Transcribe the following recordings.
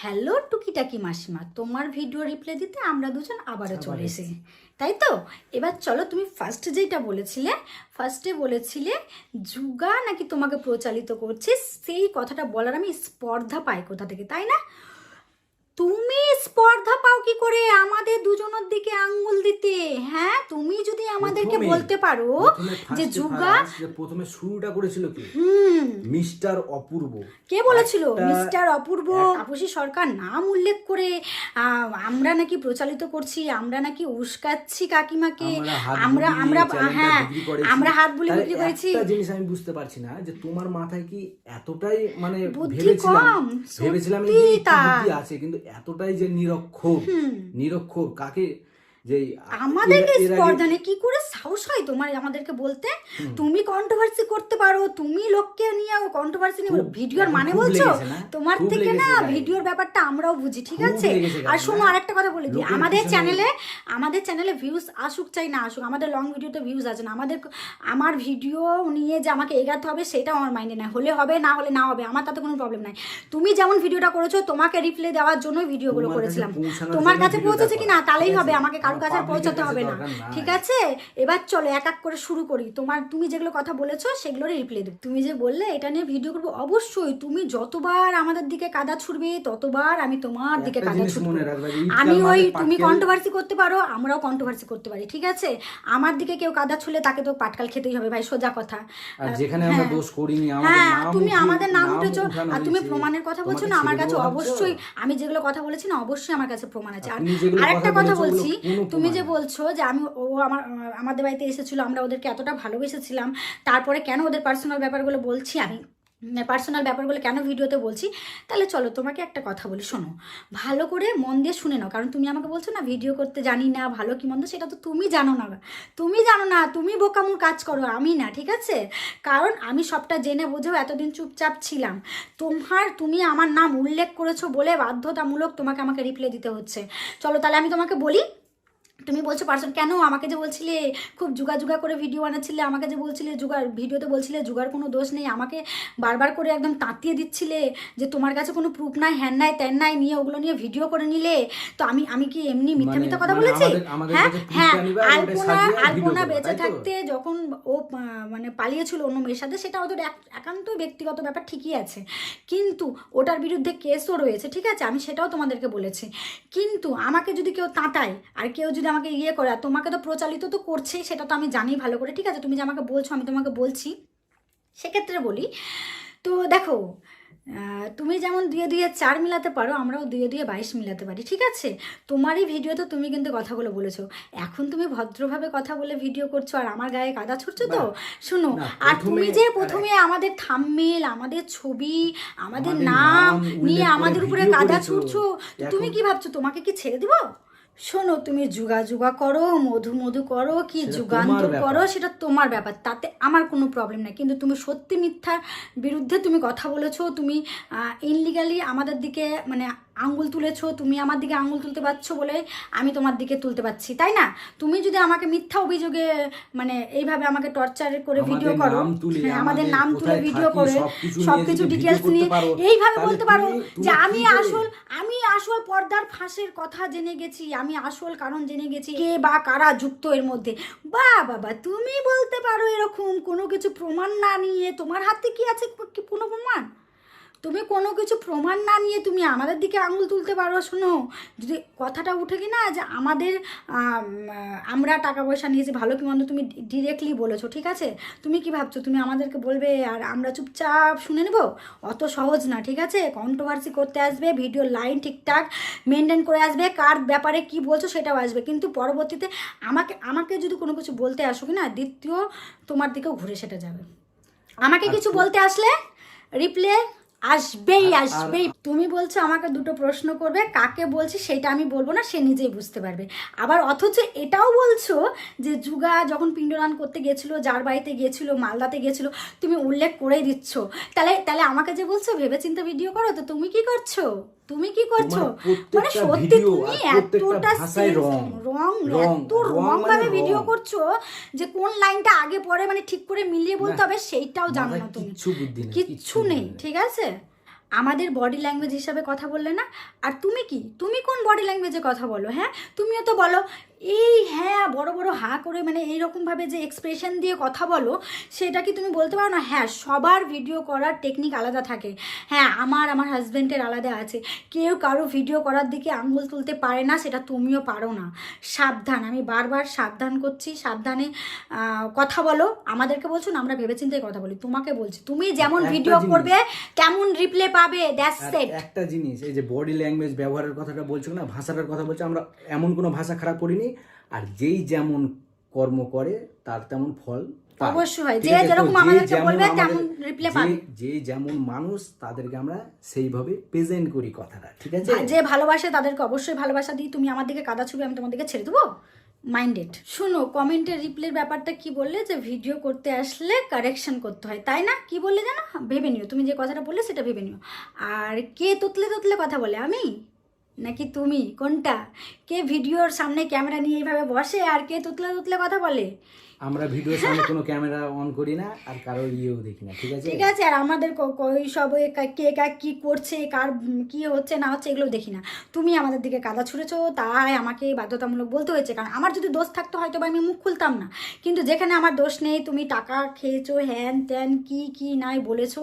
Hello টুকিটাকি মাসিমা তোমার ভিডিও রিপ্লাই দিতে আমরা দুজন আবারও চলে এসে তাই তো? এবার চলো তুমি ফার্স্ট যেটা বলেছিলে ফার্স্টে বলেছিলে যুগা নাকি তোমাকে প্রচালিত করছে সেই কথাটা বলার আমি স্পর্ধা পাই কোথা থেকে? তাই না? তুমি স্পর্ধা পাও কি করে আমাদের দুজনের দিকে আঙ্গুল দিতে? হ্যাঁ তুমি যদি আমাদেরকে বলতে পারো যে যুগা প্রথমে শুরুটা করেছিল কি? মিস্টার অপূর্ব। কে বলেছিল? মিস্টার অপূর্ব। তাপসী সরকার নাম উল্লেখ করে আমরা নাকি প্রচালিত করছি আমরা নাকি উস্কাচ্ছি কাকিমাকে। আমরা আমরা হ্যাঁ আমরা হাত বুলি বিক্রি করেছি। একটা জিনিস আমি বুঝতে পারছি না যে তোমার মাথায় কি এতটাই মানে ভেবেছিলাম ভেবেছিলাম। বুদ্ধি আছে কিন্তু এতটাই যে নিরক্ষর নিরক্ষর কাকে যে আমাদেরকে স্পর্ধা নেই। কি করে সাহস হয় তোমার আমাদেরকে বলতে? তুমি কন্ট্রোভার্সি করতে পারো তুমি লোককে নিয়ে কন্ট্রোভার্সি নিয়ে ভিডিওর মানে বলছো? তোমার থেকে না ভিডিওর ব্যাপারটা আমরাও বুঝি ঠিক আছে? আর শোনো আরেকটা কথা বলে দিই। আমাদের চ্যানেলে আমাদের চ্যানেলে ভিউজ আসুক চাই না আসুক আমাদের লং ভিডিওতে ভিউজ আছে না। আমাদের আমার ভিডিও নিয়ে যে আমাকে এগাতে হবে সেটা আমার মাইন্ডে নাই। হলে হবে না হলে না হবে আমার তাতে কোনো প্রবলেম নাই। তুমি যেমন ভিডিওটা করেছ তোমাকে রিপ্লাই দেওয়ার জন্যই ভিডিওগুলো করেছিলাম। তোমার কাছে পৌঁছেছে কি না তাহলেই হবে আমাকে আমার কাছে পৌঁছাতে হবে না। ঠিক আছে? এবার চলো এক এক করে শুরু করি। তোমার তুমি যেগুলো কথা বলেছ সেগুলোর রিপ্লাই দেবো। তুমি যে বললে এটা নিয়ে ভিডিও করব অবশ্যই তুমি যতবার আমাদের দিকে কাদা ছুড়বে ততবার আমি তোমার দিকে কাদা ছুটবো মনে আমি ওই তুমি কন্ট্রোভার্সি করতে পারো আমরাও কন্ট্রোভার্সি করতে পারি ঠিক আছে? আমার দিকে কেউ কাদা ছুলে তাকে তো পাটকাল খেতেই হবে ভাই সোজা কথা। যেখানে আমরা হ্যাঁ। দোষ করিনি হ্যাঁ তুমি আমাদের নাম উঠেছো আর তুমি প্রমাণের কথা বলছো না আমার কাছে অবশ্যই। আমি যেগুলো কথা বলেছি না অবশ্যই আমার কাছে প্রমাণ আছে। আর আরেকটা কথা বলছি তুমি যে বলছো যে আমি ও আমার আমাদের বাড়িতে এসেছিল আমরা ওদেরকে এতটা ভালোবেসেছিলাম তারপরে কেন ওদের পার্সোনাল ব্যাপারগুলো বলছি আমি পার্সোনাল ব্যাপারগুলো কেন ভিডিওতে বলছি তাহলে চলো তোমাকে একটা কথা বলি শোনো। ভালো করে মন দিয়ে শুনে নাও কারণ তুমি আমাকে বলছো না ভিডিও করতে জানি না ভালো কি মন্দ সেটা তো তুমি জানো না। তুমি জানো না তুমি বোকামুর কাজ করো আমি না ঠিক আছে? কারণ আমি সবটা জেনে বুঝেও এতদিন চুপচাপ ছিলাম। তোমার তুমি আমার নাম উল্লেখ করেছ বলে বাধ্যতামূলক তোমাকে আমাকে রিপ্লাই দিতে হচ্ছে। চলো তাহলে আমি তোমাকে বলি তুমি বলছো পার্সন কেন আমাকে যে বলছিলে? খুব জুগা জুগা করে ভিডিও বানাচ্ছিলে আমাকে যে বলছিলে জুগার ভিডিওতে বলছিলে জুগার কোনো দোষ নেই আমাকে বারবার করে একদম তাঁতিয়ে দিচ্ছিলে যে তোমার কাছে কোনো প্রুফ নাই হ্যান নাই ত্যান নাই নিয়ে ওগুলো নিয়ে ভিডিও করে নিলে তো আমি আমি কি এমনি মিথ্যা মানে- মিথ্যা কথা মানে বলেছি? হ্যাঁ হ্যাঁ আলপনা আলপনা বেঁচে থাকতে যখন ও মানে পালিয়েছিল অন্য মেয়ের সাথে সেটা ওদের এক- একান্তই ব্যক্তিগত ব্যাপার ঠিকই আছে। কিন্তু ওটার বিরুদ্ধে কেসও রয়েছে ঠিক আছে? আমি সেটাও তোমাদেরকে বলেছি। কিন্তু আমাকে যদি কেউ তাঁতায় আর কেউ যদি আমাকে ইয়ে করে আর তোমাকে তো প্রচালিত তো করছেই সেটা তো আমি জানি ভালো করে ঠিক আছে? তুমি যে আমাকে বলছো আমি তোমাকে বলছি। সেক্ষেত্রে বলি তো দেখো তুমি যেমন দুয়ে দুয়ে চার মিলাতে পারো আমরাও দুয়ে দুয়ে বাইশ মিলাতে পারি ঠিক আছে? তোমারই ভিডিওতে তুমি কিন্তু কথাগুলো বলেছ। এখন তুমি ভদ্রভাবে কথা বলে ভিডিও করছ আর আমার গায়ে কাদা ছুটছো তো? শোনো আর তুমি যে প্রথমে আমাদের থাম্মেল আমাদের ছবি আমাদের নাম নিয়ে আমাদের উপরে কাদা। ছুটছো তুমি কি ভাবছ তোমাকে কি ছেড়ে দিব? শোনো তুমি যুগা যুগা করো মধু মধু করো কি ব্যাপার। করো সেটা তোমার ব্যাপার তাতে আমার কোনো প্রবলেম নাই কিন্তু তুমি সত্যি মিথ্যার বিরুদ্ধে তুমি কথা বলেছ তুমি ইনলিগালি আমাদের দিকে মানে আঙ্গুল তুলেছো তুমি আমার দিকে আঙ্গুল তুলতে পারছ বলে আমি তোমার দিকে তুলতে পারছি তাই না? তুমি যদি আমাকে মিথ্যা অভিযোগে মানে এইভাবে আমাকে টর্চার করে ভিডিও করো হ্যাঁ, আমাদের নাম তুলে ভিডিও করে সবকিছু ডিটেলস নিয়ে এইভাবে বলতে পারো যে আমি আসল আমি আসল পর্দার ফাঁসের কথা জেনে গেছি আমি আসল কারণ জেনে গেছি কে বা কারা যুক্ত এর মধ্যে। বা বাবা তুমি বলতে পারো এরকম কোনো কিছু প্রমাণ না নিয়ে তোমার হাতে কি আছে কোনো প্রমাণ? তুমি কোনো কিছু প্রমাণ না নিয়ে তুমি আমাদের দিকে আঙুল তুলতে পারো শোনো। যদি কথাটা উঠে কি না যে আমাদের আমরা টাকা পয়সা নিয়েছি ভালো কি মন্দ তুমি ডিরেক্টলি বলেছ ঠিক আছে? তুমি কি ভাবছ? তুমি আমাদেরকে বলবে আর আমরা চুপচাপ শুনে নেব? অত সহজ না ঠিক আছে? কন্ট্রোভার্সি করতে আসবে ভিডিও লাইন ঠিকঠাক মেনটেন করে আসবে কার ব্যাপারে কি বলছো সেটাও আসবে। কিন্তু পরবর্তীতে আমাকে আমাকে যদি কোনো কিছু বলতে আসো কি না দ্বিতীয় তোমার দিকেও ঘুরে সেটা যাবে। আমাকে কিছু বলতে আসলে? রিপ্লে আসবেই আসবেই। তুমি বলছো আমাকে দুটো প্রশ্ন করবে কাকে বলছি সেটা আমি বলব না সে নিজেই বুঝতে পারবে। আবার অথচ এটাও বলছো যে যুগা যখন পিণ্ডদান করতে গেছিল যার বাড়িতে গেছিল মালদাতে গেছিল তুমি উল্লেখ করেই দিচ্ছ। তাহলে তাহলে আমাকে যে বলছো ভেবেচিন্তে ভিডিও করো তো তুমি কি করছ? তুমি কি করছ? মানে সত্যি তুমি এতটা রং। এত রং মানে ভাবে ভিডিও করছ যে কোন লাইনটা আগে পরে মানে ঠিক করে মিলিয়ে বলতে হবে সেইটাও জানো না তুমি। কিচ্ছু নেই ঠিক আছে? আমাদের বডি ল্যাঙ্গুয়েজ হিসাবে কথা বললে না? আর তুমি কি? তুমি কোন বডি ল্যাঙ্গুয়েজে কথা বলো হ্যাঁ? তুমিও তো বলো এই হ্যাঁ বড় বড় হা করে মানে এইরকমভাবে যে এক্সপ্রেশন দিয়ে কথা বলো সেটা কি তুমি বলতে পারো না? হ্যাঁ সবার ভিডিও করার টেকনিক আলাদা থাকে। হ্যাঁ আমার আমার হাজব্যান্ডের আলাদা আছে। কেউ কারও ভিডিও করার দিকে আঙুল তুলতে পারে না সেটা তুমিও পারো না। সাবধান আমি বারবার সাবধান করছি সাবধানে কথা বলো। আমাদেরকে বলছো না আমরা ভেবেচিন্তে কথা বলি। তোমাকে বলছি তুমি যেমন ভিডিও করবে তেমন রিপ্লে পাবে। দ্যাটস আর সেট একটা জিনিস এই যে বডি ল্যাঙ্গুয়েজ ব্যবহারের কথাটা বলছো না ভাষাটার কথা বলছো আমরা এমন কোনো ভাষা খারাপ করিনি আর যেই যেমন কর্ম করে তার তেমন ফল অবশ্যই যে যেরকম আমাদেরকে যেমন বলবে তেমন reply পাবে। যে যেমন মানুষ তাদেরকে আমরা সেইভাবে প্রেজেন্ট করি কথাটা ঠিক আছে? যে ভালোবাসে তাদেরকে অবশ্যই ভালোবাসা দিই। তুমি আমার দিকে কাদা ছবি আমি তোমার দিকে ছেড়ে দেবো? মাইন্ডেড শোনো কমেন্টের রিপ্লের ব্যাপারটা কি বললে? যে ভিডিও করতে আসলে কারেকশন করতে হয় তাই না? কি বললে জানো? ভেবে নিও। তুমি যে কথাটা বললে সেটা ভেবে নিও। আর কে তুতলে তুতলে কথা বলে আমি? নাকি তুমি? কোনটা? কে ভিডিওর সামনে ক্যামেরা নিয়ে এইভাবে বসে? আর কে তুতলে তুতলে কথা বলে? আমরা ভিডিওর সামনে কোনো ক্যামেরা অন করি না, আর কারও ইয়েও দেখি না, ঠিক আছে? ঠিক আছে, আর আমাদের ওই সব কা- কে কি করছে, কার কি হচ্ছে, না হচ্ছে, এগুলো দেখি না। তুমি আমাদের দিকে কাদা ছুঁড়েছো, তাই আমাকে বাধ্যতামূলক বলতে হয়েছে। কারণ আমার যদি দোষ থাকতো, হয়তো বা আমি মুখ খুলতাম না। কিন্তু যেখানে আমার দোষ নেই, তুমি টাকা খেয়েছো, হ্যান ত্যান, কি কি নাই বলেছ,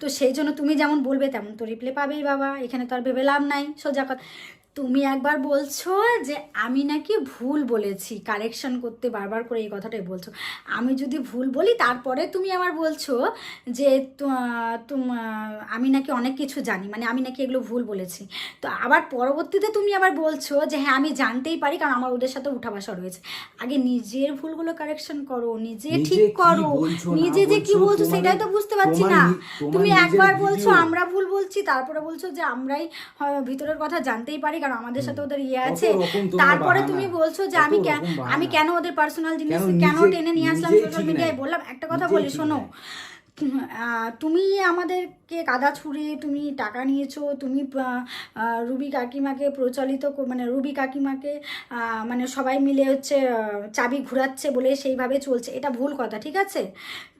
তো সেই জন্য তুমি যেমন বলবে, তেমন তো রিপ্লে পাবেই বাবা। এখানে তো আর ভেবে লাভ নাই, সোজা কথা। তুমি একবার বলছো যে আমি নাকি ভুল বলেছি কারেকশন করতে বারবার করে এই কথাটাই বলছো। আমি যদি ভুল বলি তারপরে তুমি আবার বলছো যে আমি নাকি অনেক কিছু জানি মানে আমি নাকি এগুলো ভুল বলেছি। তো আবার পরবর্তীতে তুমি আবার বলছো যে হ্যাঁ আমি জানতেই পারি কারণ আমার ওদের সাথে উঠা বসা রয়েছে। আগে নিজের ভুলগুলো কারেকশন করো নিজে ঠিক করো। নিজে যে কি বলছো? সেটাই তো বুঝতে পারছি না। তুমি একবার বলছো আমরা ভুল বলছি তারপরে বলছো যে আমরাই ভিতরের কথা জানতেই পারি কারণ আমাদের সাথে ওদের ইয়ে আছে। তারপরে তুমি বলছো যে আমি। আমি কেন ওদের পার্সোনাল জিনিস কেন টেনে নিয়ে আসলাম সোশ্যাল মিডিয়ায় বললাম একটা কথা বলি শোনো। তুমি আমাদেরকে কাদা ছুঁড়ে তুমি টাকা নিয়েছো, তুমি রুবি কাকিমাকে প্রচলিত মানে রুবি কাকিমাকে মানে সবাই মিলে হচ্ছে চাবি ঘুরাচ্ছে বলে সেইভাবে চলছে। এটা ভুল কথা, ঠিক আছে?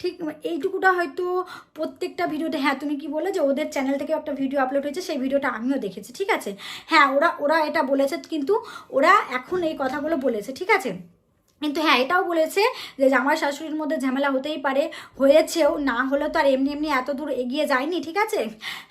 ঠিক এইটুকুটা হয়তো প্রত্যেকটা ভিডিওতে হ্যাঁ তুমি কি বলে যে ওদের চ্যানেল থেকে একটা ভিডিও আপলোড হয়েছে, সেই ভিডিওটা আমিও দেখেছি, ঠিক আছে? হ্যাঁ ওরা ওরা এটা বলেছে, কিন্তু ওরা এখন এই কথাগুলো বলেছে, ঠিক আছে? কিন্তু হ্যাঁ এটাও বলেছে যে জামাই শাশুড়ির মধ্যে ঝামেলা হতেই পারে, হয়েছেও, না হলে তো আর এমনি এমনি এত দূর এগিয়ে যায়নি, ঠিক আছে?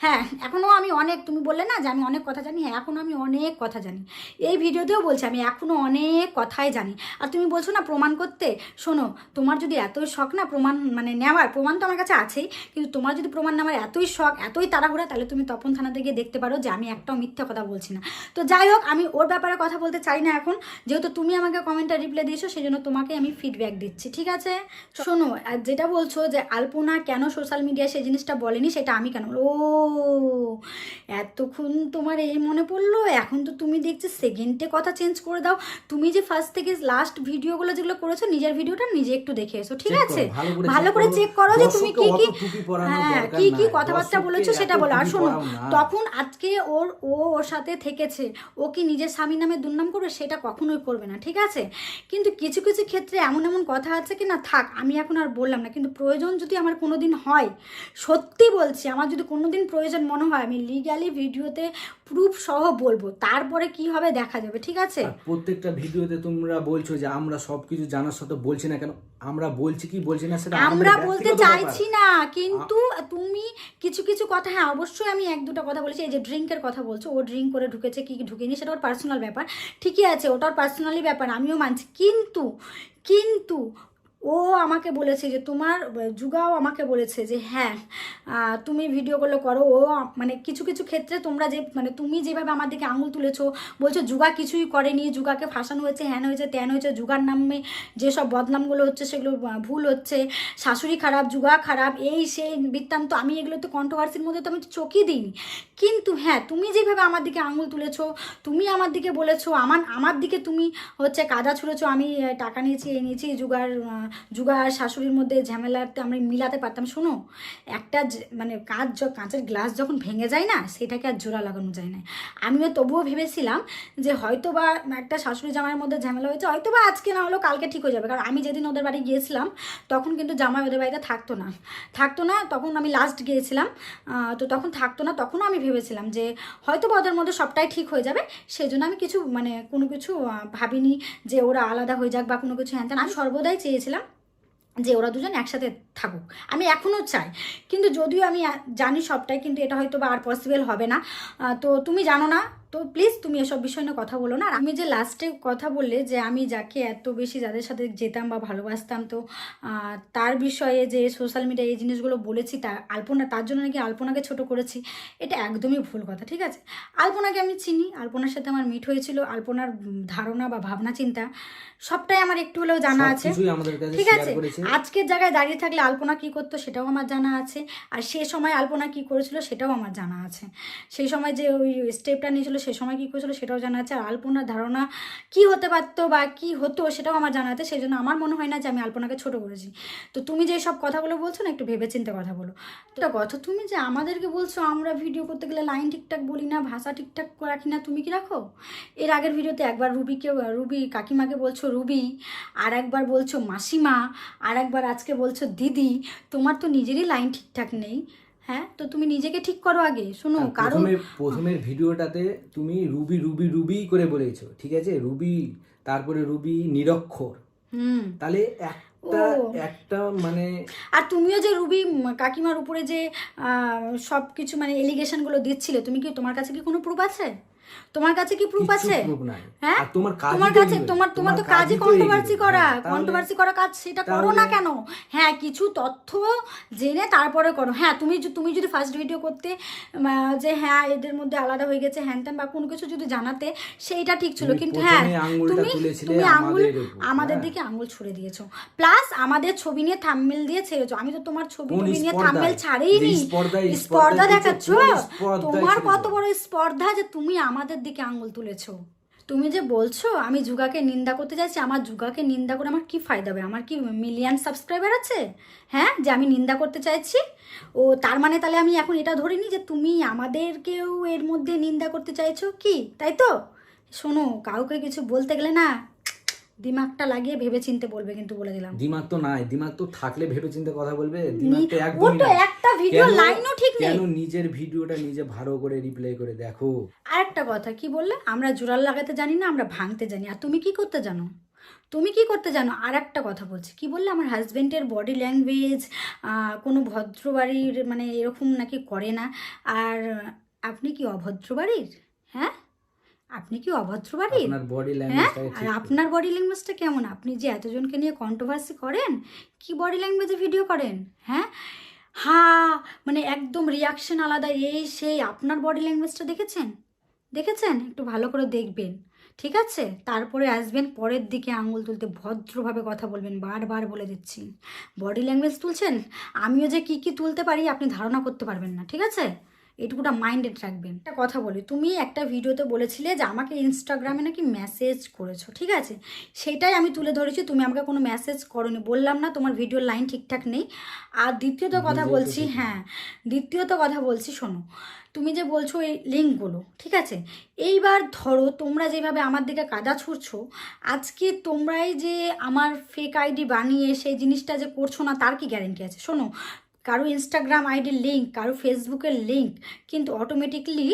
হ্যাঁ এখনও আমি অনেক, তুমি বললে না যে আমি অনেক কথা জানি হ্যাঁ এখনও আমি অনেক কথা জানি। এই ভিডিওতেও বলছি আমি এখনও অনেক কথাই জানি। আর তুমি বলছো না প্রমাণ করতে? শোনো, তোমার যদি এতই শখ না প্রমাণ মানে নেওয়ার, প্রমাণ তো আমার কাছে আছেই, কিন্তু তোমার যদি প্রমাণ নেওয়ার এতই শখ, এতই তাড়াহুড়া, তাহলে তুমি তপন থানাতে গিয়ে দেখতে পারো যে আমি একটাও মিথ্যা কথা বলছি না। তো যাই হোক, আমি ওর ব্যাপারে কথা বলতে চাই না এখন। যেহেতু তুমি আমাকে কমেন্টটা রিপ্লাই দিয়েছ সেই জন্য তোমাকে আমি ফিডব্যাক দিচ্ছি ঠিক আছে? শোনো আর যেটা বলছো যে আলপনা কেন সোশ্যাল মিডিয়ায় সেই জিনিসটা বলেনি সেটা আমি কেন ও এতক্ষণ তোমার এই মনে পড়ল? এখন তো তুমি দেখছি সেকেন্ডে কথা চেঞ্জ করে দাও। তুমি যে ফার্স্ট থেকে লাস্ট ভিডিওগুলো যেগুলো করেছ নিজের ভিডিওটা নিজে একটু দেখে এসো ঠিক আছে? ভালো করে। চেক করো যে তুমি কি কি হ্যাঁ কি কি কথাবার্তা বলেছ সেটা বলো। আর শোনো তখন আজকে ওর ও ওর সাথে থেকেছে। ও কি নিজের স্বামীর নামে দুর্নাম করবে সেটা কখনোই করবে না ঠিক আছে? কিন্তু কিছু কিছু ক্ষেত্রে এমন এমন কথা আছে কি না থাক আমি এখন আর বললাম না কিন্তু প্রয়োজন যদি আমার কোনো দিন হয় সত্যি বলছি আমার যদি কোনো দিন প্রয়োজন মনে হয় আমি লিগালি ভিডিওতে প্রুফ সহ বলব তারপরে কি হবে দেখা যাবে ঠিক আছে? প্রত্যেকটা ভিডিওতে তোমরা বলছো যে আমরা সবকিছু জানার সাথে বলছি না কেন আমরা বলছি কি বলছি না সেটা আমরা বলতে চাইছি না কিন্তু তুমি কিছু কিছু কথা হ্যাঁ অবশ্যই আমি এক দুটো কথা বলেছি এই যে ড্রিঙ্কের কথা বলছো ও ড্রিঙ্ক করে ঢুকেছে কি কি ঢুকেনি সেটা ওর পার্সোনাল ব্যাপার ঠিকই আছে ওটার পার্সোনালি ব্যাপার আমিও মানছি কিন্তু কিন্তু ও আমাকে বলেছে যে তোমার, যুগাও আমাকে বলেছে যে হ্যাঁ তুমি ভিডিওগুলো করো, ও মানে কিছু কিছু ক্ষেত্রে তোমরা যে মানে তুমি যেভাবে আমার দিকে আঙুল তুলেছো, বলছো যুগা কিছুই করেনি, যুগাকে ফাঁসানো হয়েছে, হ্যান হয়েছে, ত্যান হয়েছে, যুগার নামে যেসব বদনামগুলো হচ্ছে সেগুলো ভুল হচ্ছে, শাশুড়ি খারাপ, যুগা খারাপ, এই সেই বৃত্তান্ত, আমি এগুলো তো কন্ট্রোভার্সির মধ্যে তো আমি চোখই দিইনি। কিন্তু হ্যাঁ তুমি যেভাবে আমার দিকে আঙুল তুলেছো, তুমি আমার দিকে বলেছ, আমার আমার দিকে তুমি হচ্ছে কাদা ছুঁড়েছো, আমি টাকা নিয়েছি, এই নিয়েছি, যুগার যুগা আর শাশুড়ির মধ্যে ঝামেলাতে আমরা মিলাতে পারতাম। শোনো, একটা মানে কাঁচ কাঁচের গ্লাস যখন ভেঙে যায় না, সেটাকে আর জোড়া লাগানো যায় না। আমিও তবুও ভেবেছিলাম যে হয়তো বা একটা শাশুড়ি জামাইয়ের মধ্যে ঝামেলা হয়েছে হয়তো বা আজকে না হলেও কালকে ঠিক হয়ে যাবে। কারণ আমি যেদিন ওদের বাড়ি গিয়েছিলাম, তখন কিন্তু জামাই ওদের বাড়িতে থাকতো না। থাকতো না, তখন আমি লাস্ট গিয়েছিলাম। তো তখন থাকতো না, তখনও আমি ভেবেছিলাম যে হয়তো বা ওদের মধ্যে সবটাই ঠিক হয়ে যাবে। সেই জন্য আমি কিছু মানে কোনো কিছু ভাবিনি যে ওরা আলাদা হয়ে যাক বা কোনো কিছু হ্যান আমি সর্বদাই চেয়েছিলাম যে ওরা দুজন একসাথে থাকুক। আমি এখনও চাই। কিন্তু যদিও আমি জানি সবটাই, কিন্তু এটা হয়তো বা আর পসিবল হবে না। তো তুমি জানো না তো প্লিজ তুমি এসব বিষয় নিয়ে কথা বলো না। আর আমি যে লাস্টে কথা বললে যে আমি যাকে এত বেশি যাদের সাথে যেতাম বা ভালোবাসতাম তো তার বিষয়ে যে সোশ্যাল মিডিয়ায় এই জিনিসগুলো বলেছি তা আলপনা তার জন্য নাকি আলপনাকে ছোট করেছি এটা একদমই ভুল কথা ঠিক আছে? আলপনাকে আমি চিনি আলপনার সাথে আমার মিট হয়েছিল আলপনার ধারণা বা ভাবনা চিন্তা সবটাই আমার একটু হলেও জানা আছে ঠিক আছে? আজকের জায়গায় দাঁড়িয়ে থাকলে আলপনা কি করতো সেটাও আমার জানা আছে আর সে সময় আলপনা কি করেছিল সেটাও আমার জানা আছে। সেই সময় যে ওই স্টেপটা নিয়েছিল সে সময় কি করেছিল সেটাও জানা আছে। আর আলপনার ধারণা কি হতে পারতো বা কি হতো সেটাও আমার জানা আছে সেই জন্য আমার মনে হয় না যে আমি আলপনাকে ছোট করেছি। তো তুমি যে সব কথাগুলো বলছো না, একটু ভেবেচিন্তে কথা বলো। একটা কথা, তুমি যে আমাদেরকে বলছো আমরা ভিডিও করতে গেলে লাইন ঠিকঠাক বলি না, ভাষা ঠিকঠাক রাখি না তুমি কি রাখো? এর আগের ভিডিওতে একবার রুবিকে রুবি কাকিমাকে বলছো রুবি আর একবার বলছো মাসিমা আর একবার আজকে বলছো দিদি, তোমার তো নিজেরই লাইন ঠিকঠাক নেই। হ্যাঁ? তো তুমি নিজেকে ঠিক করো আগে শোনো কারণ প্রথমের ভিডিওটাতে তুমি রুবি রুবি রুবি করে বলেছ ঠিক আছে? রুবি তারপরে রুবি নিরক্ষর। হুম। তাহলে একটা একটা মানে আর তুমিও যে রুবি কাকিমার উপরে যে সব কিছু মানে এলিগেশনগুলো দিচ্ছিলে তুমি কি তোমার কাছে কি কোনো প্রুফ আছে? তোমার কাছে কি প্রুফ আছে? হ্যাঁ? তোমার কাজ তোমার কাছে তোমার তোমার তো কাজই কন্ট্রোভার্সি করা। কন্ট্রোভার্সি করা কাজ সেটা করো না কেন? হ্যাঁ কিছু তথ্য জেনে তারপরে করো। হ্যাঁ তুমি তুমি যদি ফার্স্ট ভিডিও করতে যে হ্যাঁ এদের মধ্যে আলাদা হয়ে গেছে হ্যান বা কোনো কিছু যদি জানাতে সেইটা ঠিক ছিল। কিন্তু হ্যাঁ তুমি তুমি আঙুল আমাদের হ্যাঁ। দিকে আঙুল ছুড়ে দিয়েছ। প্লাস আমাদের ছবি নিয়ে থাম্বনেল দিয়ে ছেড়েছো। আমি তো তোমার ছবি টবি নিয়ে ছাড়িনি। যে স্পর্ধায় স্পর্ধা দেখাচ্ছ? তোমার কত বড় স্পর্ধা যে তুমি আমাদের দিকে আঙুল তুলেছ। তুমি যে বলছো, আমি যুগাকে নিন্দা করতে চাইছি আমার যুগাকে নিন্দা করে আমার কি ফায়দা হবে আমার কি মিলিয়ন সাবস্ক্রাইবার আছে? হ্যাঁ যে আমি নিন্দা করতে চাইছি? ও, তার মানে তাহলে আমি এখন এটা ধরিনি যে তুমি আমাদেরকেও এর মধ্যে নিন্দা করতে চাইছো কি? তাই তো? শোনো, কাউকে কিছু বলতে গেলে না দিমাগটা লাগিয়ে ভেবে চিনতে বলবে কিন্তু বলে দিলাম। দিমাগ তো নাই দিমাগ তো থাকলে ভেবে চিন্তে কথা বলবে দিমাগ তো একদমই একটা ভিডিও লাইনও ঠিক নেই। কেন নিজের ভিডিওটা নিজে ভালো করে রিপ্লাই করে দেখো? আরেকটা কথা কি বললে? আমরা জোড়াল লাগাতে জানি না আমরা ভাঙতে জানি। আর তুমি কি করতে জানো? তুমি কি করতে জানো? আর একটা কথা বলছি কি বললে? আমার হাজবেন্ডের বডি ল্যাঙ্গুয়েজ কোনো ভদ্র বাড়ির মানে এরকম নাকি করে না। আর আপনি কি অভদ্র বাড়ির হ্যাঁ? আপনি কি অভদ্র বাড়ির বডি হ্যাঁ? আর আপনার বডি ল্যাঙ্গুয়েজটা কেমন? আপনি যে এতজনকে নিয়ে কন্ট্রোভার্সি করেন কি বডি ল্যাঙ্গুয়েজে ভিডিও করেন? হ্যাঁ? হা মানে একদম রিয়াকশন আলাদা এই সেই আপনার বডি ল্যাঙ্গুয়েজটা দেখেছেন? দেখেছেন? একটু ভালো করে দেখবেন ঠিক আছে? তারপরে আসবেন পরের দিকে আঙুল তুলতে ভদ্রভাবে কথা বলবেন বারবার বলে দিচ্ছি। বডি ল্যাঙ্গুয়েজ তুলছেন? আমিও যে কি কি তুলতে পারি আপনি ধারণা করতে পারবেন না ঠিক আছে? এটুকুটা মাইন্ডেড রাখবেন। একটা কথা বলি তুমি একটা ভিডিওতে বলেছিলে যে আমাকে ইনস্টাগ্রামে নাকি মেসেজ করেছ ঠিক আছে? সেটাই আমি তুলে ধরেছি তুমি আমাকে কোনো মেসেজ করনি। বললাম না তোমার ভিডিওর লাইন ঠিকঠাক নেই। আর দ্বিতীয়ত কথা বলছি হ্যাঁ দ্বিতীয়ত কথা বলছি শোনো তুমি যে বলছো এই লিঙ্কগুলো ঠিক আছে? এইবার ধরো তোমরা যেভাবে আমার দিকে কাদা ছুড়ছো আজকে তোমরাই যে আমার ফেক আইডি বানিয়ে সেই জিনিসটা যে করছ না তার কি গ্যারেন্টি আছে? শোনো কারও ইনস্টাগ্রাম আইডির লিঙ্ক কারও ফেসবুকের লিঙ্ক কিন্তু অটোমেটিকলি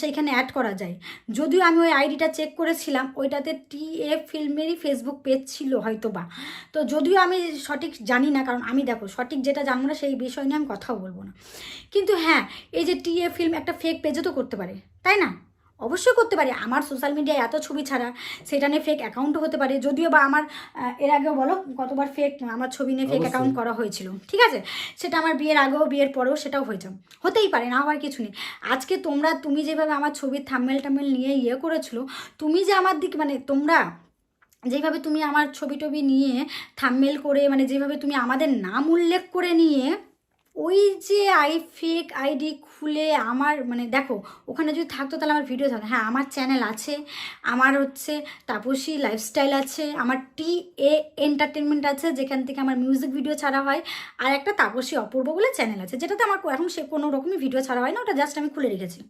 সেইখানে অ্যাড করা যায়। যদিও আমি ওই আইডিটা চেক করেছিলাম, ওইটাতে টি এ ফিল্মেরই ফেসবুক পেজ ছিল হয়তো বা তো যদিও আমি সঠিক জানি না, কারণ আমি দেখো, সঠিক যেটা জানব না, সেই বিষয় নিয়ে আমি কথাও বলব না। কিন্তু হ্যাঁ এই যে টি এ ফিল্ম একটা ফেক পেজও তো করতে পারে, তাই না? অবশ্যই করতে পারে। আমার সোশ্যাল মিডিয়ায় এত ছবি ছাড়া সেটা নিয়ে ফেক অ্যাকাউন্টও হতে পারে। যদিও বা আমার এর আগেও বলো কতবার ফেক আমার ছবি নিয়ে ফেক অ্যাকাউন্ট করা হয়েছিল। ঠিক আছে? সেটা আমার বিয়ের আগেও বিয়ের পরেও সেটাও হয়েছে হতেই পারে না আমার কিছু নেই। আজকে তোমরা তুমি যেভাবে আমার ছবির থাম্মেল টাম্মেল নিয়ে ইয়ে করেছিল তুমি যে আমার দিক মানে তোমরা যেভাবে তুমি আমার ছবি টবি নিয়ে থাম্মেল করে মানে যেভাবে তুমি আমাদের নাম উল্লেখ করে নিয়ে ওই যে আই ফেক আইডি খুলে আমার মানে দেখো, ওখানে যদি থাকতো তাহলে আমার ভিডিও থাকতো। হ্যাঁ আমার চ্যানেল আছে, আমার হচ্ছে তাপসী লাইফস্টাইল আছে, আমার টি এ এন্টারটেনমেন্ট আছে, যেখান থেকে আমার মিউজিক ভিডিও ছাড়া হয়, আর একটা তাপসী অপূর্ব বলে চ্যানেল আছে, যেটাতে আমার এখন সে কোনো রকমই ভিডিও ছাড়া হয় না, ওটা জাস্ট আমি খুলে রেখেছি।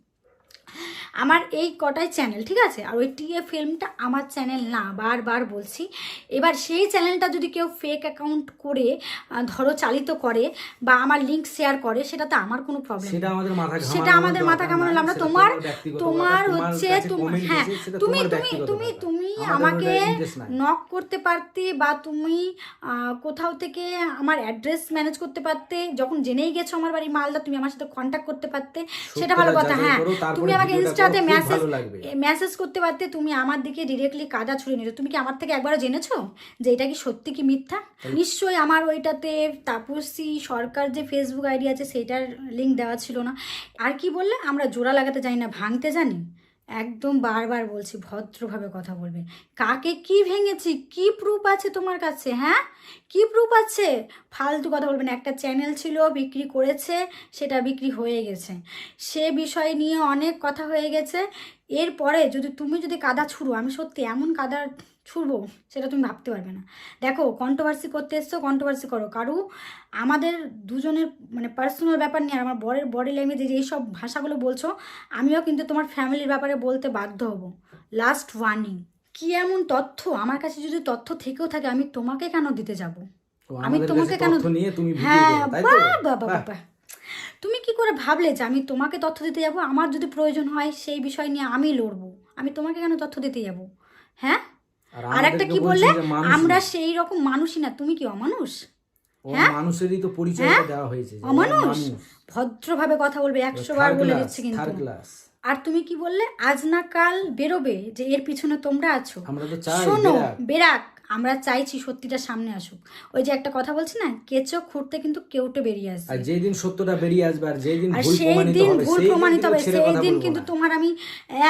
আমার এই কটাই চ্যানেল ঠিক আছে? আর ওই টিএ ফিল্মটা আমার চ্যানেল না বারবার বলছি। এবার সেই চ্যানেলটা যদি কেউ ফেক অ্যাকাউন্ট করে ধরো চালিত করে বা আমার লিঙ্ক শেয়ার করে সেটাতে আমার কোনো প্রবলেম সেটা আমাদের মাথা সেটা ঘামানো আমরা তোমার তোমার হচ্ছে হ্যাঁ তুমি তুমি তুমি তুমি আমাকে। নক করতে পারতে বা তুমি কোথাও থেকে আমার অ্যাড্রেস ম্যানেজ করতে পারতে যখন জেনেই গেছো আমার বাড়ি মালদা তুমি আমার সাথে কন্ট্যাক্ট করতে পারতে সেটা ভালো কথা হ্যাঁ। তুমি আমাকে ভিডিওটা খুব মেসেজ মেসেজ করতে পারতে তুমি আমার দিকে ডিরেক্টলি কাদা ছুড়ে নিতে তুমি কি আমার থেকে একবারও জেনেছো যে এটা কি সত্যি কি মিথ্যা? নিশ্চয়ই আমার ওইটাতে তাপসী সরকার যে ফেসবুক আইডি আছে সেইটার লিঙ্ক দেওয়া ছিল না। আর কি বললে? আমরা জোড়া লাগাতে জানি না ভাঙতে জানি। একদম বারবার বলছি, ভদ্রভাবে কথা বলবে কাকে কি ভেঙেছি? কি প্রুফ আছে তোমার কাছে হ্যাঁ? কি প্রুফ আছে? ফালতু কথা বলবেন একটা চ্যানেল ছিল, বিক্রি করেছে, সেটা বিক্রি হয়ে গেছে। সে বিষয় নিয়ে অনেক কথা হয়ে গেছে। এরপরে যদি তুমি যদি কাদা ছুড়ো, আমি সত্যি এমন কাদা ছুড়বো সেটা তুমি ভাবতে পারবে না। দেখো কন্ট্রোভার্সি করতে এসছো কন্ট্রোভার্সি করো। কারু আমাদের দুজনের মানে পার্সোনাল ব্যাপার নিয়ে আর আমার বরের বডি ল্যাঙ্গুয়েজে যেই সব ভাষাগুলো বলছো আমিও কিন্তু তোমার ফ্যামিলির ব্যাপারে বলতে বাধ্য হব। লাস্ট ওয়ার্নিং কি এমন তথ্য? আমার কাছে যদি তথ্য থেকেও থাকে আমি তোমাকে কেন দিতে যাব? আমি তোমাকে কেন হ্যাঁ বাবা বাবা তুমি কি করে ভাবলে যে আমি তোমাকে তথ্য দিতে যাব? আমার যদি প্রয়োজন হয় সেই বিষয় নিয়ে আমি লড়বো। আমি তোমাকে কেন তথ্য দিতে যাব? হ্যাঁ? আর একটা কি বললে? আমরা সেই রকম মানুষই না। তুমি কি অমানুষ? হ্যাঁ? মানুষেরই তো পরিচয় হ্যাঁ? দেওয়া হয়েছে অমানুষ? ভদ্রভাবে কথা বলবে একশো বার বলে দিচ্ছে কিন্তু। আর তুমি কি বললে? আজ না কাল বেরোবে যে এর পিছনে তোমরা আছো। শোনো বেরাক। আমরা চাইছি সত্যিটা সামনে আসুক। ওই যে একটা কথা বলছি না কেঁচো খুঁড়তে কিন্তু কেউটে বেরিয়ে আসবে। আর যেই দিন সত্যটা বেরিয়ে আসবে আর যেই দিন ভুল প্রমাণিত হবে ভুল প্রমাণিত হবে সেই দিন কিন্তু তোমার আমি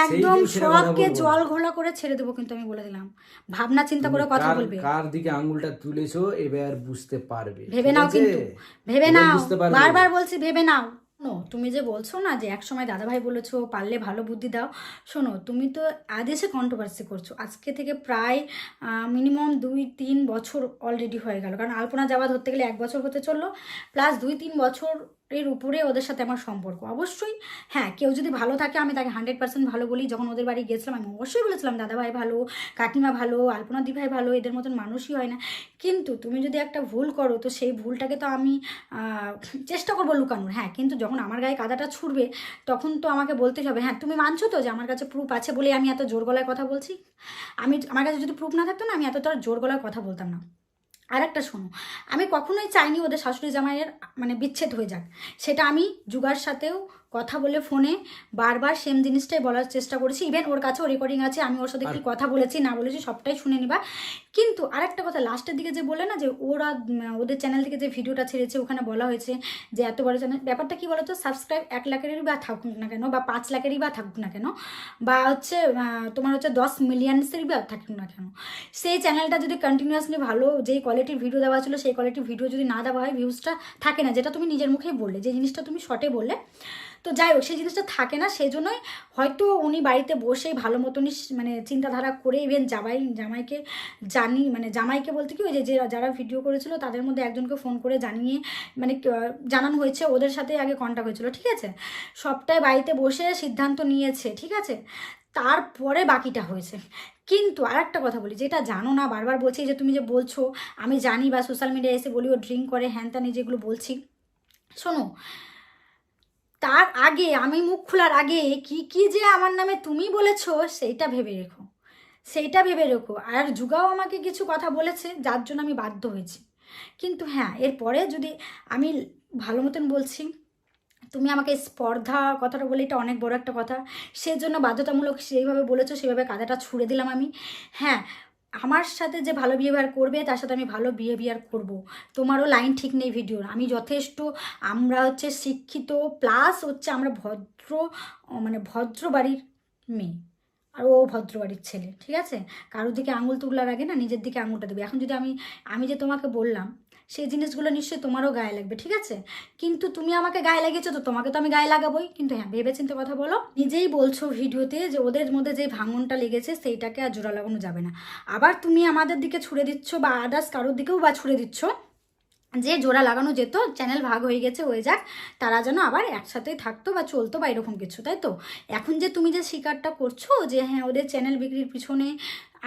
একদম সবকে জল ঘোলা করে ছেড়ে দেবো কিন্তু আমি বলে দিলাম। ভাবনা চিন্তা করে কথা বলবে। কার দিকে আঙ্গুলটা তুলেছো এবার বুঝতে পারবে। ভেবে নাও কিন্তু ভেবে নাও। বারবার বলছি ভেবে নাও। শোনো, তুমি যে বলছো না যে একসময় দাদাভাই বলেছ, পারলে ভালো বুদ্ধি দাও, শোনো, তুমি তো আদেশে কন্ট্রোভার্সি করছ। আজকে থেকে প্রায় মিনিমাম দুই তিন বছর অলরেডি হয়ে গেল। কারণ আলপনা যাওয়া ধরতে গেলে এক বছর হতে চলল প্লাস দুই তিন বছর এর উপরে ওদের সাথে আমার সম্পর্ক। অবশ্যই হ্যাঁ কেউ যদি ভালো থাকে, আমি তাকে হান্ড্রেড পার্সেন্ট ভালো বলি। যখন ওদের বাড়ি গেছিলাম আমি অবশ্যই বলেছিলাম, দাদাভাই ভালো, কাকিমা ভালো, আলপনা দিভাই ভালো, এদের মতন মানুষই হয় না। কিন্তু তুমি যদি একটা ভুল করো, তো সেই ভুলটাকে তো আমি চেষ্টা করব লুকানোর হ্যাঁ। কিন্তু যখন আমার গায়ে কাদাটা ছুটবে তখন তো আমাকে বলতেই হবে হ্যাঁ তুমি মানছো তো যে আমার কাছে প্রুফ আছে বলে আমি এত জোর গলায় কথা বলছি? আমি, আমার কাছে যদি প্রুফ না থাকতো না, আমি এতটা জোর গলায় কথা বলতাম না। আর একটা শোনো, আমি কখনোই চাইনি ওদের শাশুড়ি জামাইয়ের মানে বিচ্ছেদ হয়ে যাক। সেটা আমি যুগার সাথেও কথা বলে ফোনে বারবার সেম জিনিসটাই বলার চেষ্টা করেছি। ইভেন ওর কাছেও রেকর্ডিং আছে আমি ওর সাথে কি কথা বলেছি না বলেছি সবটাই শুনে নিবা। কিন্তু আরেকটা কথা লাস্টের দিকে যে বলে না যে ওরা ওদের চ্যানেল থেকে যে ভিডিওটা ছেড়েছে ওখানে বলা হয়েছে যে এত বড় চ্যানেল ব্যাপারটা কি বলতো? সাবস্ক্রাইব এক লাখেরই বা থাকুক না কেন বা পাঁচ লাখেরই বা থাকুক না কেন বা হচ্ছে তোমার হচ্ছে দশ মিলিয়নসেরই বা থাকুক না কেন। সেই চ্যানেলটা যদি কন্টিনিউয়াসলি ভালো যেই কোয়ালিটির ভিডিও দেওয়া ছিল সেই কোয়ালিটির ভিডিও যদি না দেওয়া হয় ভিউজটা থাকে না যেটা তুমি নিজের মুখেই বললে যে জিনিসটা তুমি শর্টে বললে তো যাই হোক, সেই জিনিসটা থাকে না সেই জন্যই হয়তো উনি বাড়িতে বসেই ভালো মতনই মানে চিন্তাধারা করে ইভেন জামাই, জামাইকে জানি মানে জামাইকে বলতে কি ওই যে যারা ভিডিও করেছিল তাদের মধ্যে একজনকে ফোন করে জানিয়ে মানে জানানো হয়েছে, ওদের সাথে আগে কন্ট্যাক্ট হয়েছিল, ঠিক আছে? সবটাই বাড়িতে বসে সিদ্ধান্ত নিয়েছে, ঠিক আছে? তারপরে বাকিটা হয়েছে। কিন্তু আর একটা কথা বলি, যেটা জানো না, বারবার বলছি যে তুমি যে বলছো, আমি জানি বা সোশ্যাল মিডিয়ায় এসে বলি ও ড্রিঙ্ক করে হ্যান ত্যান যেগুলো বলছি, শোনো তার আগে, আমি মুখ খোলার আগে কি কি যে আমার নামে তুমি বলেছ, সেইটা ভেবে রেখো। সেইটা ভেবে রেখো। আর যুগাও আমাকে কিছু কথা বলেছে, যার জন্য আমি বাধ্য হয়েছি। কিন্তু হ্যাঁ এরপরে যদি আমি ভালো মতন বলছি, তুমি আমাকে স্পর্ধা কথাটা বলে, এটা অনেক বড় একটা কথা। সেজন্য বাধ্যতামূলক সেইভাবে বলেছ সেভাবে কাদাটা ছুড়ে দিলাম আমি। হ্যাঁ আমার সাথে যে ভালো বিহেভিয়ার করবে, তার সাথে আমি ভালো বিহেভিয়ার করব। তোমারও লাইন ঠিক নেই ভিডিওর আমি যথেষ্ট, আমরা হচ্ছে শিক্ষিত প্লাস হচ্ছে আমরা ভদ্র মানে ভদ্র বাড়ির মেয়ে। আর ও ভদ্র বাড়ির ছেলে, ঠিক আছে? কারোর দিকে আঙুল তুললার আগে না নিজের দিকে আঙুলটা দেবে। এখন যদি আমি আমি যে তোমাকে বললাম সেই জিনিসগুলো নিশ্চয়ই তোমারও গায়ে লাগবে, ঠিক আছে? কিন্তু তুমি আমাকে গায়ে লাগিয়েছো তো তোমাকে তো আমি গায়ে লাগাবোই। কিন্তু হ্যাঁ ভেবেচিন্তে কথা বলো, নিজেই বলছো ভিডিওতে যে ওদের মধ্যে যে ভাঙনটা লেগেছে সেইটাকে আর জোড়া লাগানো যাবে না। আবার তুমি আমাদের দিকে ছুড়ে দিচ্ছ বা আদার্স কারোর দিকেও বা ছুড়ে দিচ্ছ, যে জোড়া লাগানো যেত চ্যানেল ভাগ হয়ে গেছে, হয়ে যাক, তারা যেন আবার একসাথেই থাকতো বা চলতো বা এরকম কিছু, তাই তো? এখন যে তুমি যে স্বীকারটা করছ যে হ্যাঁ ওদের চ্যানেল বিক্রির পিছনে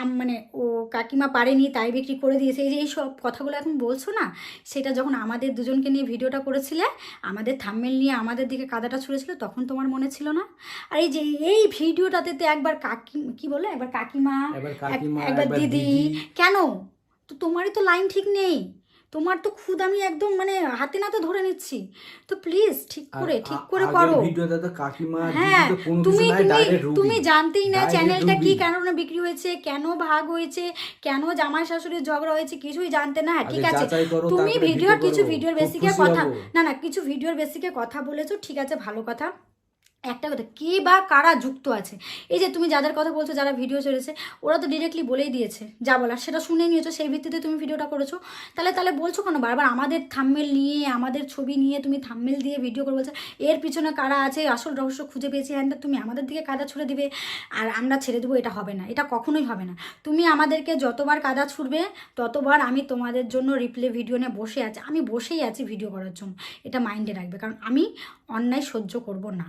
মানে ও কাকিমা পারেনি তাই বিক্রি করে দিয়েছে। এই যে এই সব কথাগুলো এখন বলছো না সেটা যখন আমাদের দুজনকে নিয়ে ভিডিওটা করেছিলে আমাদের থাম্মেল নিয়ে আমাদের দিকে কাদাটা ছুঁড়েছিল তখন তোমার মনে ছিল না? আর এই যে এই ভিডিওটাতে তো একবার কাকি কি বলে? একবার কাকিমা এক- একবার দিদি। কেন? তো তোমারই তো লাইন ঠিক নেই। তোমার তো খুদ আমি একদম মানে হাতে নাতে ধরে নিচ্ছি। তো প্লিজ ঠিক করে ঠিক করে করো। হ্যাঁ তুমি তুমি তুমি জানতেই না চ্যানেলটা কি। কারণে বিক্রি হয়েছে কেন ভাগ হয়েছে কেন জামাই শাশুড়ির ঝগড়া হয়েছে কিছুই জানতে না ঠিক আছে? তুমি ভিডিওর কিছু। ভিডিওর বেসিকে কথা না না কিছু ভিডিওর বেসিকে কথা বলেছ ঠিক আছে ভালো কথা। একটা কথা, কে বা কারা যুক্ত আছে? এই যে তুমি যাদের কথা বলছো, যারা ভিডিও ছেড়েছে ওরা তো ডিরেক্টলি বলেই দিয়েছে, যা বলার, সেটা শুনে নিয়েছো, সেই ভিত্তিতে তুমি ভিডিওটা করেছ। তাহলে তাহলে বলছো কেন? বারবার আমাদের থাম্মেল নিয়ে, আমাদের ছবি নিয়ে তুমি থাম্মেল দিয়ে ভিডিও করে বলছো, এর পিছনে কারা আছে? আসল রহস্য খুঁজে পেয়েছি হ্যান্ডা তুমি আমাদের দিকে কাদা ছুড়ে দিবে, আর আমরা ছেড়ে দেবো, এটা হবে না, এটা কখনোই হবে না। তুমি আমাদেরকে যতবার কাদা ছুড়বে, ততবার আমি তোমাদের জন্য রিপ্লে ভিডিও নিয়ে বসে আছি, আমি বসেই আছি ভিডিও করার জন্য। এটা মাইন্ডে রাখবে, কারণ আমি অন্যায় সহ্য করব না।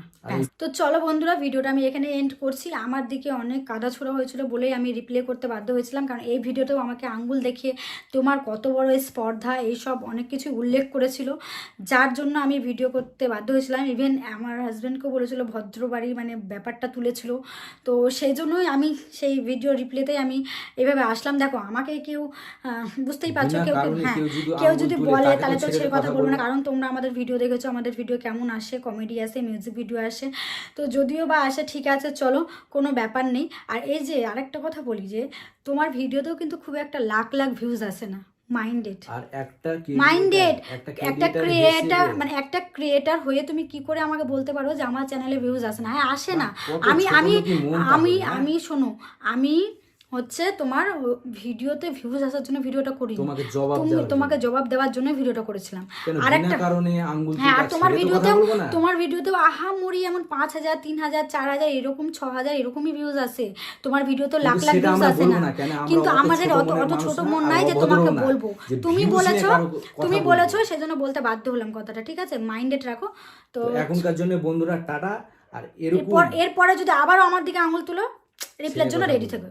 তো চলো বন্ধুরা ভিডিওটা আমি এখানে এন্ড করছি। আমার দিকে অনেক কাদা ছোড়া হয়েছিল বলেই আমি রিপ্লে করতে বাধ্য হয়েছিলাম। কারণ এই ভিডিওতেও আমাকে আঙ্গুল দেখিয়ে তোমার কত বড় এই স্পর্ধা এইসব অনেক কিছু উল্লেখ করেছিল যার জন্য আমি ভিডিও করতে বাধ্য হয়েছিলাম। ইভেন আমার হাজব্যান্ডকেও বলেছিল ভদ্রবাড়ি মানে ব্যাপারটা তুলেছিল। তো সেই জন্যই আমি সেই ভিডিও রিপ্লেতেই আমি এভাবে আসলাম। দেখো আমাকে কেউ বুঝতেই পারছ কেউ কেউ হ্যাঁ কেউ যদি বলে তাহলে তো সে কথা বলব না। কারণ তোমরা আমাদের ভিডিও দেখেছ আমাদের ভিডিও কেমন আসে কমেডি আসে মিউজিক ভিডিও আসে। তো যদিও বা আসে ঠিক আছে চলো কোনো ব্যাপার নেই। আর এই যে আরেকটা কথা বলি যে তোমার ভিডিওতেও কিন্তু খুব একটা লাখ লাখ ভিউজ আসে না মাইন্ডেড আর একটা কি মাইন্ডেড একটা একটা ক্রিয়েটার মানে একটা ক্রিয়েটার হয়ে তুমি কি করে আমাকে বলতে পারো যে আমার চ্যানেলে ভিউজ আসে না? হ্যাঁ আসে না। আমি আমি আমি হ্যাঁ? আমি শোনো আমি হচ্ছে তোমার ভিডিওতে ভিউজ আসার জন্য ভিডিওটা করি তোমাকে জবাব তোমাকে জবাব দেওয়ার জন্য ভিডিওটা করেছিলাম। আর একটা কারণে আঙ্গুল হ্যাঁ আর তোমার ভিডিওতেও তোমার ভিডিওতেও আহা মরি এমন পাঁচ হাজার তিন হাজার চার হাজার এরকম ছ হাজার এরকমই ভিউজ আসে। তোমার ভিডিওতে লাখ লাখ ভিউজ আসে না। কিন্তু আমাদের অত অত ছোট মন নাই যে তোমাকে বলব। তুমি বলেছ তুমি। বলেছ সেজন্য বলতে বাধ্য হলাম কথাটা ঠিক আছে? মাইন্ডেড রাখো। তো এখনকার জন্য বন্ধুরা টাটা আর এরপর এরপরে যদি আবারও আমার দিকে আঙুল তুলো রিপ্লের সে জন্য রেডি বলব। থেকো।